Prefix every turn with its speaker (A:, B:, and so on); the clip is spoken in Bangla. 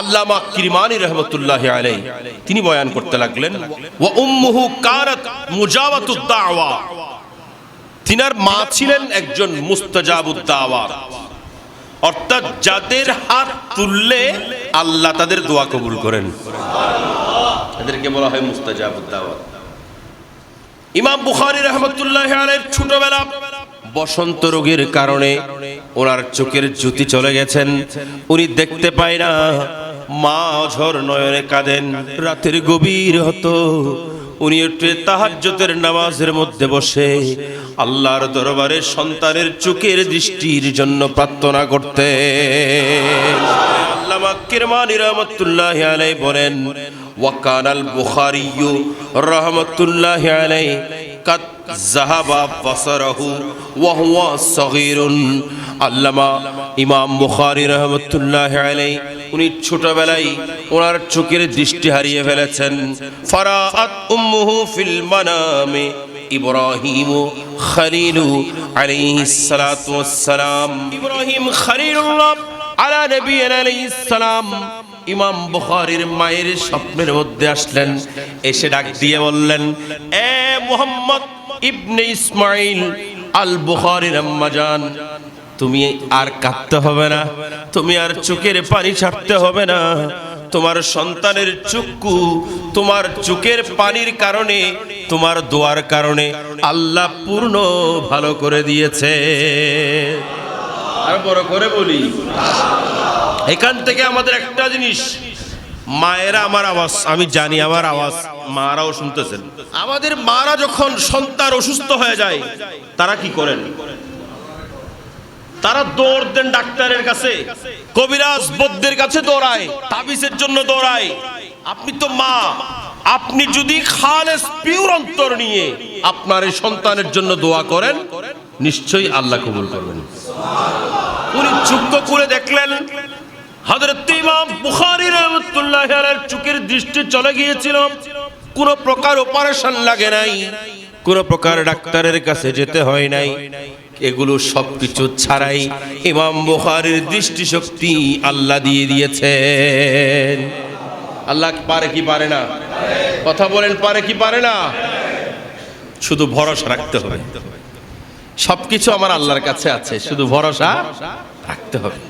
A: আল্লামা কিরমানি রহমতুল্লাহ আলাই তিনি বয়ান করতে লাগলেন, ওয়া উম্মুহু কারাত মুজাওয়াতুদ দাওয়া। তিনার মা ছিলেন একজন মুস্তাজাবুদ দাওয়াত অর্থাৎ যাদের হাত তুললে আল্লাহ তাদের দোয়া কবুল করেন। এদেরকে বলা হয় মুস্তাজাবুদ দাওয়াত ইমাম বুখারী রহমতুল্লাহ আলাইহির ছোটবেলা বসন্ত রোগের কারণে ওনার চোখের জ্যোতি চলে গেছেন। উনি দেখতে পায় না মা অঝর নয়নে কাঁদেন, রাতের গভীর হতো। উনি একটু তাহাজ্জতের নামাজের মধ্যে বসে, আল্লাহর দরবারে সন্তানের চোখের দৃষ্টির জন্য প্রার্থনা করতে আল্লামা কিরমানি রহমতুল্লাহ বলেন ওয়াকান আল রহমতুল্লাহ আলাই জাহাবা ওয়া আল্লামা ইমাম বুখারী রহমতুল্লাহ উনি ছোটবেলায় ওনার চোখের দৃষ্টি হারিয়ে ফেলেছেন। ফারাআত উম্মুহু ফিল মানামে ইব্রাহিম খলিলু আলাইহিস সালাতু ওয়াস সালাম ইব্রাহিম খলিলুল্লাহ আলা নবিয়িনা আলাইহিস সালাম। ইমাম বুখারীর মায়ের স্বপ্নের মধ্যে আসলেন, এসে ডাক দিয়ে বললেন, এ মুহাম্মদ ইবনে ইসমাইল আল বুখারীর আম্মা জান তুমি আর কাঁদতে হবে না। তুমি আর চোখের পানি ছাড়তে হবে না। তোমার সন্তানের চক্ষু তোমার চোখের পানির কারণে, তোমার দোয়ার কারণে আল্লাহ পূর্ণ ভালো করে দিয়েছে। আর বড় করে বলি, এখান থেকে আমাদের একটা জিনিস, মায়েরা আমার আওয়াজ, আমি জানি আমার আওয়াজ, মারাও শুনতেছেন। আমাদের মারা যখন সন্তান অসুস্থ হয়ে যায়, তারা কি করেন? তারা দৌড় দেন ডাক্তারের কাছে। কবিরাজ বৈদ্যের কাছে দৌড়ায়, তাবিজের জন্য দৌড়ায়। আপনি তো মা। আপনি যদি খালেস, পিওর অন্তর নিয়ে আপনার এই সন্তানের জন্য দোয়া করেন, নিশ্চয়ই আল্লাহ কবুল করবেন। উনি চুক্ত করে দেখলেন, হযরত ইমাম বুখারী রাহমাতুল্লাহি আলাইহির চোখের দৃষ্টি চলে গিয়েছিল। কোনো প্রকার অপারেশন লাগে নাই, কোনো প্রকার ডাক্তারের কাছে যেতে হয় নাই। এগুলো সবকিছু ছাড়াই ইমাম বুখারির দৃষ্টিশক্তি আল্লাহ দিয়ে দিয়েছে আল্লাহ পারে কি পারে না? কথা বলেন, পারে কি পারে না? শুধু ভরসা রাখতে হবে। সবকিছু আমার আল্লাহর কাছে আছে, শুধু ভরসা রাখতে হবে।